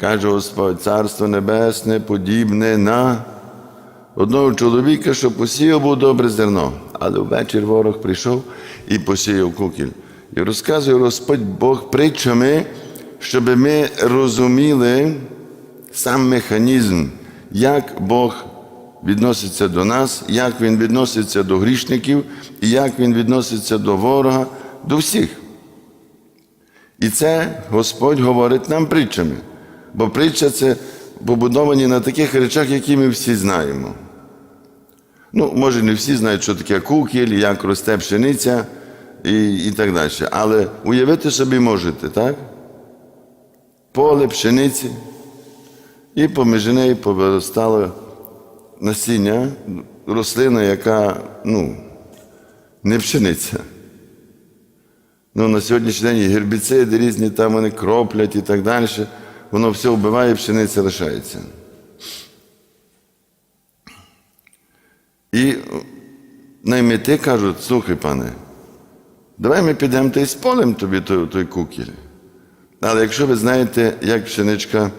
Каже Господь, Царство Небесне подібне на одного чоловіка, що посіяв був добре зерно, але ввечір ворог прийшов і посіяв кукіль. І розказує Господь Бог притчами, щоб ми розуміли сам механізм, як Бог відноситься до нас, як Він відноситься до грішників і як Він відноситься до ворога, до всіх. І це Господь говорить нам притчами. Бо притча це побудовані на таких речах, які ми всі знаємо. Ну, може, не всі знають, що таке кукіль, як росте пшениця і, і так далі. Але уявити собі можете, так? Поле пшениці, і поміж нею повиростало насіння, рослина, яка ну, не пшениця. Ну, на сьогоднішній день і гербіциди різні, там вони кроплять і так далі. Воно все вбиває, пшениця лишається. І наймити кажуть, слухай, пане, давай ми підемо та й сполем тобі той, той кукіль. Але якщо ви знаєте, як пшеничка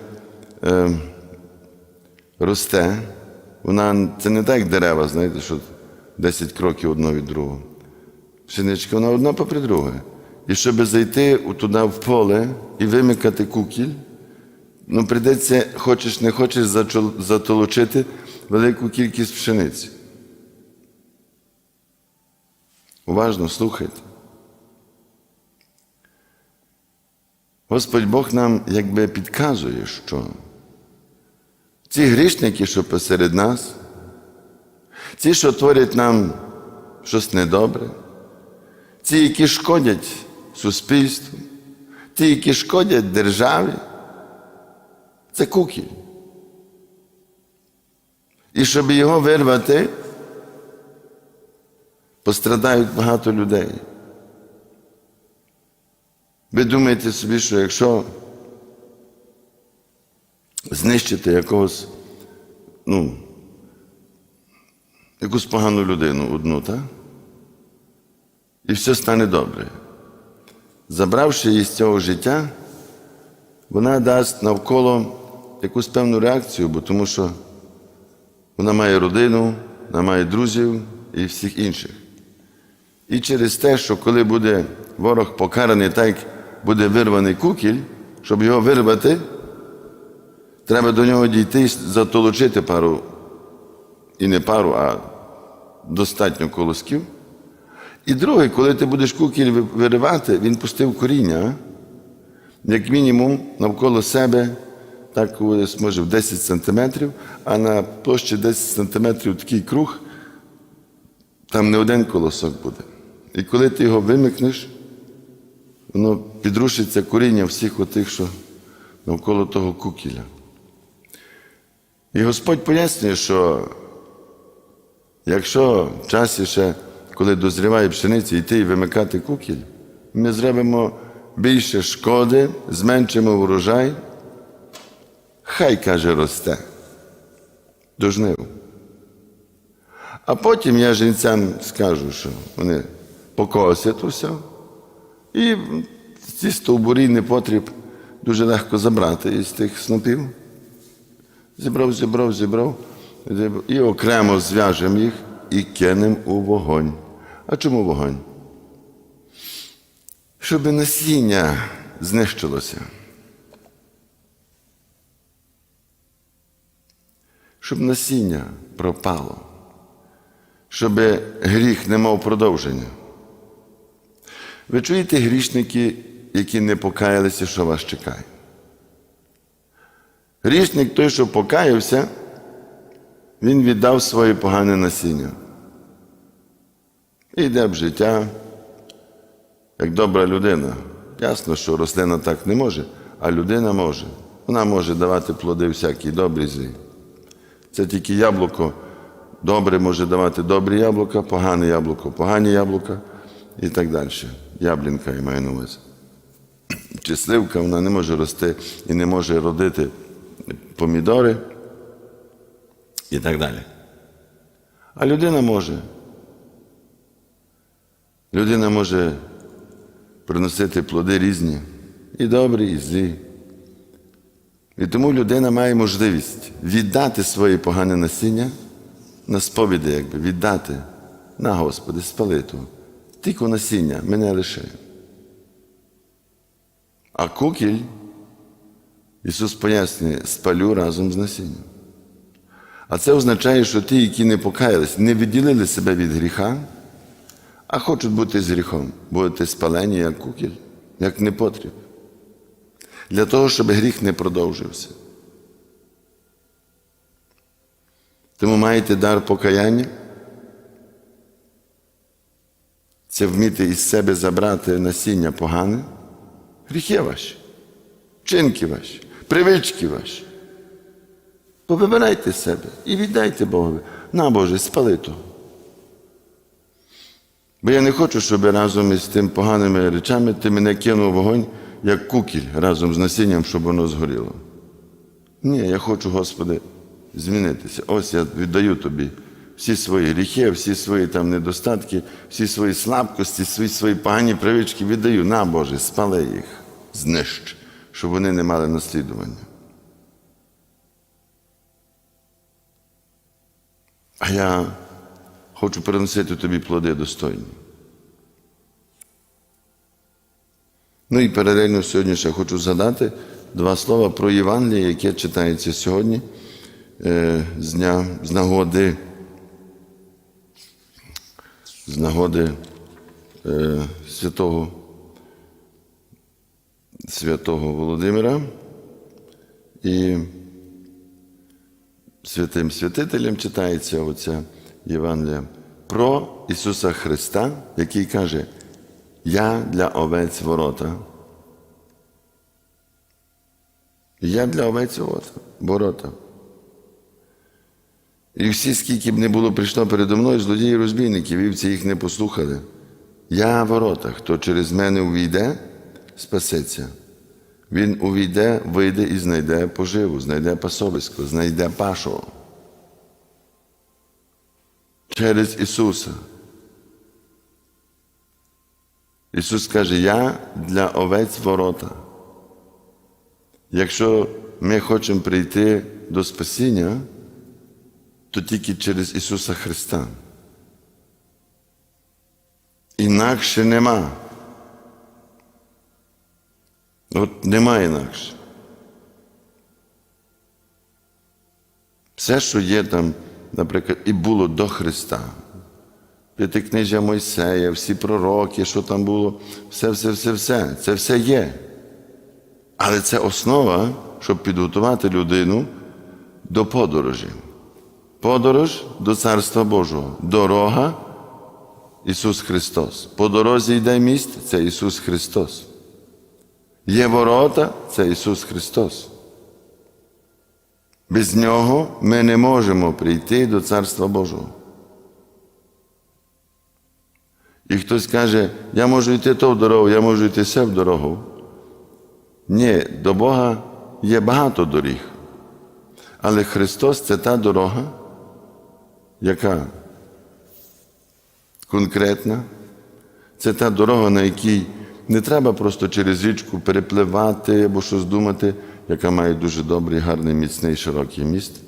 е, росте, вона це не так, як дерева, знаєте, що 10 кроків одно від другого. Пшеничка, вона одна попри друге. І щоб зайти туди в поле і вимикати кукіль, ну прийдеться, хочеш не хочеш, затолочити велику кількість пшениці. Уважно слухайте. Господь Бог нам якби підказує, що ці грішники, що посеред нас, ці, що творять нам щось недобре, ті, які шкодять суспільству, ті, які шкодять державі, це кукіль. І щоб його вирвати, пострадають багато людей. Ви думаєте собі, що якщо знищити якогось, ну, якусь погану людину одну, так? І все стане добре. Забравши її з цього життя, вона дасть навколо якусь певну реакцію, бо тому що вона має родину, вона має друзів і всіх інших. І через те, що коли буде ворог покараний, так буде вирваний кукіль, щоб його вирвати, треба до нього дійти і затолочити пару, і не пару, а достатньо колосків. І друге, коли ти будеш кукіль виривати, він пустив коріння, як мінімум навколо себе, так може в 10 сантиметрів, а на площі 10 сантиметрів такий круг, там не один колосок буде. І коли ти його вимикнеш, воно підрушиться коріння всіх отих, що навколо того кукіля. І Господь пояснює, що якщо в часі ще, коли дозріває пшениця, йти і вимикати кукіль, ми зробимо більше шкоди, зменшимо урожай, хай каже росте до жнив. А потім я жінцям скажу, що вони покосять усе, і ці стовбурі непотріб дуже легко забрати із тих снопів. Зібрав, зібрав, зібрав і окремо зв'яжемо їх і кинемо у вогонь. А чому вогонь? Щоб насіння знищилося. Щоб насіння пропало, щоб гріх не мав продовження. Ви чуєте грішники, які не покаялися, що вас чекає? Грішник той, що покаявся, він віддав своє погане насіння. І йде в життя, як добра людина. Ясно, що рослина так не може, а людина може. Вона може давати плоди всякі добрі злі. Це тільки яблуко добре може давати добрі яблука, погане яблуко, погані яблука і так далі. Яблінка я маю на увазі. Чи сливка вона не може рости і не може родити помідори і так далі. А людина може. Людина може приносити плоди різні, і добрі, і злі. І тому людина має можливість віддати своє погане насіння на сповіді, якби віддати на Господи, спали то. Тільки насіння мене лише. А кукіль, Ісус пояснює, спалю разом з насінням. А це означає, що ті, які не покаялись, не відділили себе від гріха, а хочуть бути з гріхом, будете спалені, як кукіль, як непотріб. Для того, щоб гріх не продовжився. Тому маєте дар покаяння. Це вміти із себе забрати насіння погане, гріхи ваші, вчинки ваші, привички ваші. Повибирайте себе і віддайте Богові. На Боже, спали того. Бо я не хочу, щоб разом із тим поганими речами ти мене кинув вогонь, як кукіль разом з насінням, щоб воно згоріло. Ні, я хочу, Господи, змінитися. Ось я віддаю тобі всі свої гріхи, всі свої там недостатки, всі свої слабкості, всі свої погані привички віддаю. На, Боже, спали їх, знищ, щоб вони не мали наслідування. А я хочу приносити тобі плоди достойні. Ну і паралельно сьогодні ще хочу згадати два слова про Євангеліє, яке читається сьогодні е, з, дня, з нагоди, з нагоди е, святого, святого Володимира. І святим святителем читається оця Євангелія про Ісуса Христа, який каже, я для овець ворота. Я для овець ворота. І всі, скільки б не було прийшло передо мною, злодії розбійники, вівці їх не послухали. Я ворота, хто через мене увійде, спасеться. Він увійде, вийде і знайде поживу, знайде пасовисько, знайде пашу. Через Ісуса. Ісус каже, я для овець ворота. Якщо ми хочемо прийти до спасіння, то тільки через Ісуса Христа. Інакше нема. От нема інакше. Все, що є там, наприклад, і було до Христа. П'ятикнижжя Мойсея, всі пророки, що там було, все, все, все, все. Це все є. Але це основа, щоб підготувати людину до подорожі. Подорож до Царства Божого. Дорога Ісус Христос. По дорозі йде міст це Ісус Христос. Є ворота це Ісус Христос. Без Нього ми не можемо прийти до Царства Божого. І хтось каже, я можу йти то в дорогу, я можу йти все в дорогу. Ні, до Бога є багато доріг. Але Христос це та дорога, яка конкретна, це та дорога, на якій не треба просто через річку перепливати або щось думати, яка має дуже добрий, гарний, міцний, широкий міст.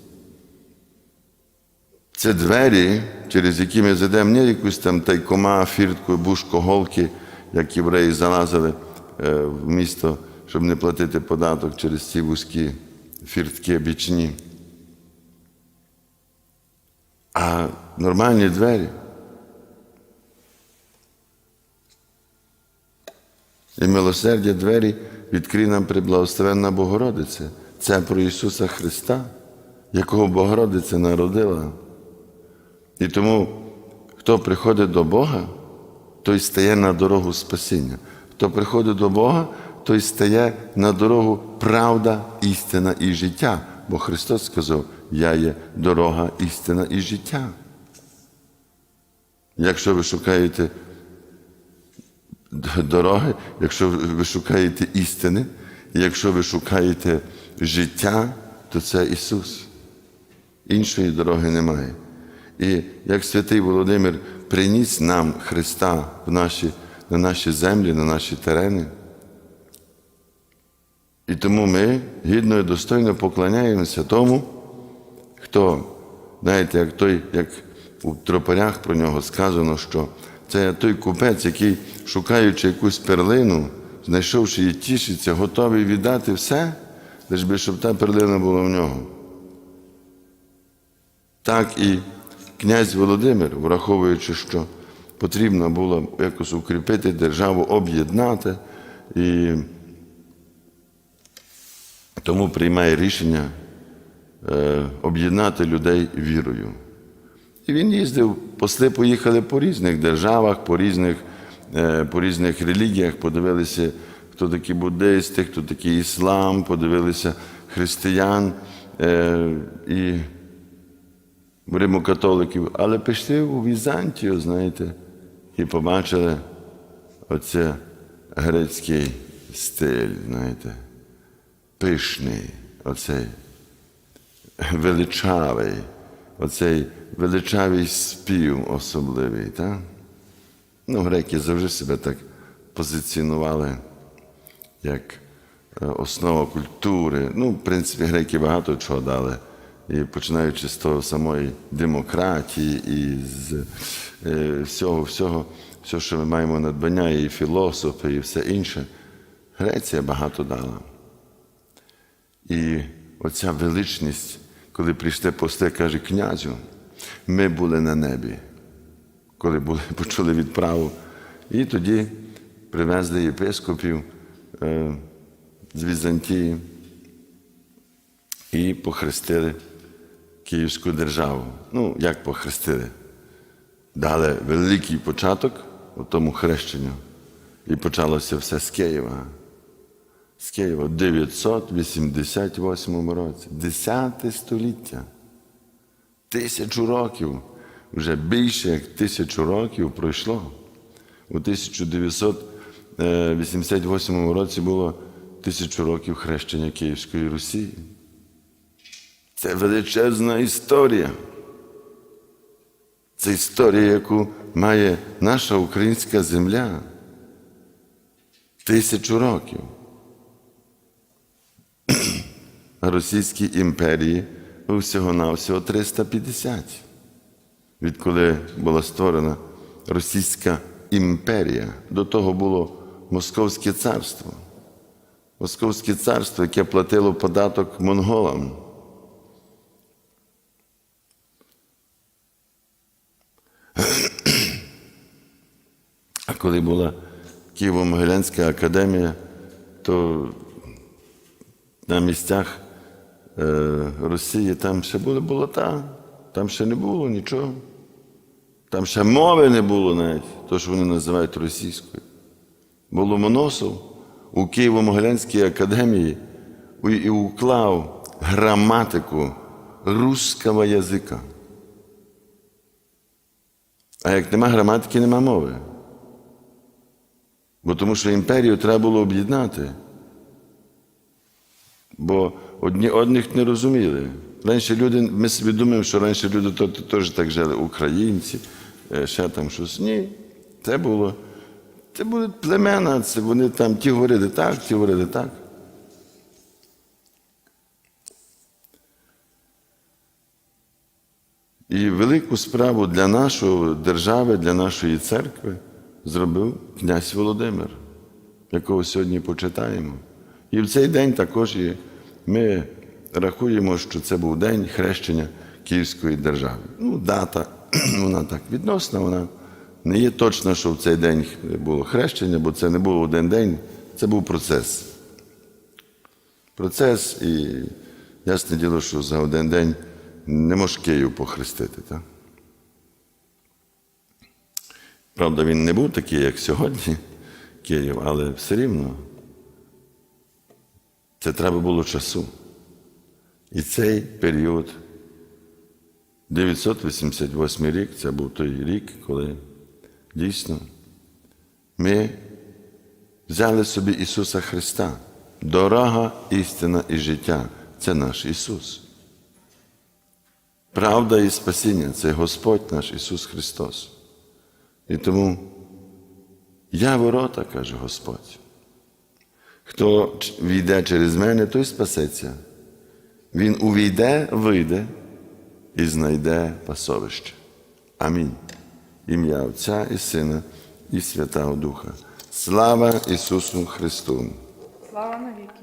Це двері, через які ми зайдемо не якусь там тайкома, фіртку, бушко, голки, як євреї залазили е, в місто, щоб не платити податок через ці вузькі фіртки бічні. А нормальні двері. І милосердя двері відкрий нам приблагословенна Богородиця. Це про Ісуса Христа, якого Богородиця народила. І тому, хто приходить до Бога, той стає на дорогу спасіння. Хто приходить до Бога, той стає на дорогу правда, істина і життя. Бо Христос сказав, я є дорога, істина і життя. Якщо ви шукаєте дороги, якщо ви шукаєте істини, якщо ви шукаєте життя, то це Ісус. Іншої дороги немає. І як святий Володимир приніс нам Христа в наші, на наші землі, на наші терени, І тому ми гідно і достойно поклоняємося тому, хто, знаєте, як той, як у тропарях про нього сказано, що це той купець, який, шукаючи якусь перлину, знайшовши її, тішиться, готовий віддати все, лиш би, щоб та перлина була в нього. Так і князь Володимир, враховуючи, що потрібно було якось укріпити державу, об'єднати, і тому приймає рішення е, об'єднати людей вірою. І він їздив, посли поїхали по різних державах, по різних, е, по різних релігіях, подивилися, хто такі буддисти, хто такий іслам, подивилися християн е, і римокатоликів. Але пішли у Візантію, знаєте, і побачили оце грецький стиль, знаєте, пишний, оцей величавий, оцей величавий спів особливий. Так? Ну, греки завжди себе так позиціонували як основа культури. Ну, в принципі, греки багато чого дали. І починаючи з того самої демократії, і з е, всього, всього, все, що ми маємо надбання, і філософи, і все інше. Греція багато дала. І оця величність, коли прийшли пости, каже, князю, ми були на небі, коли були, почули відправу. І тоді привезли єпископів е, з Візантії і похрестили Київську державу. Ну, як похрестили? Дали великий початок у тому хрещенню. І почалося все з Києва. З Києва в 988 році, 10 століття. Тисячу років, вже більше як тисячу років пройшло. У 1988 році було тисячу років хрещення Київської Русі. Це величезна історія. Це історія, яку має наша українська земля. Тисячу років. А Російській імперії всього-навсього 350. Відколи була створена Російська імперія, до того було Московське царство. Московське царство, яке платило податок монголам. А коли була Києво-Могилянська академія, то на місцях е, Росії там ще були болота, там ще не було нічого. Там ще мови не було навіть, то, що вони називають російською. Було Моносов у Києво-Могилянській академії і уклав граматику русского язика. А як нема граматики, нема мови. Бо тому що імперію треба було об'єднати. Бо одні одних не розуміли. Раніше люди, ми собі думаємо, що раніше люди то- то- теж так жили, українці, е, ще там щось. Ні. Це було. Це були племена, це вони там ті говорили так, ті говорили так. І велику справу для нашої держави, для нашої церкви зробив князь Володимир, якого сьогодні почитаємо. І в цей день також і ми рахуємо, що це був день хрещення Київської держави. Ну, дата, вона так відносна, вона не є точно, що в цей день було хрещення, бо це не було один день, це був процес. Процес, і ясне діло, що за один день не можеш Київ похрестити. Так? Правда, він не був такий, як сьогодні, Київ, але все рівно це треба було часу. І цей період, 988 рік, це був той рік, коли дійсно ми взяли собі Ісуса Христа. Дорога, істина і життя це наш Ісус. Правда і спасіння це Господь наш Ісус Христос. І тому я ворота, каже Господь. Хто війде через мене, той спасеться. Він увійде, вийде і знайде пасовище. Амінь. Ім'я Отця і Сина, і Святого Духа. Слава Ісусу Христу! Слава навіки.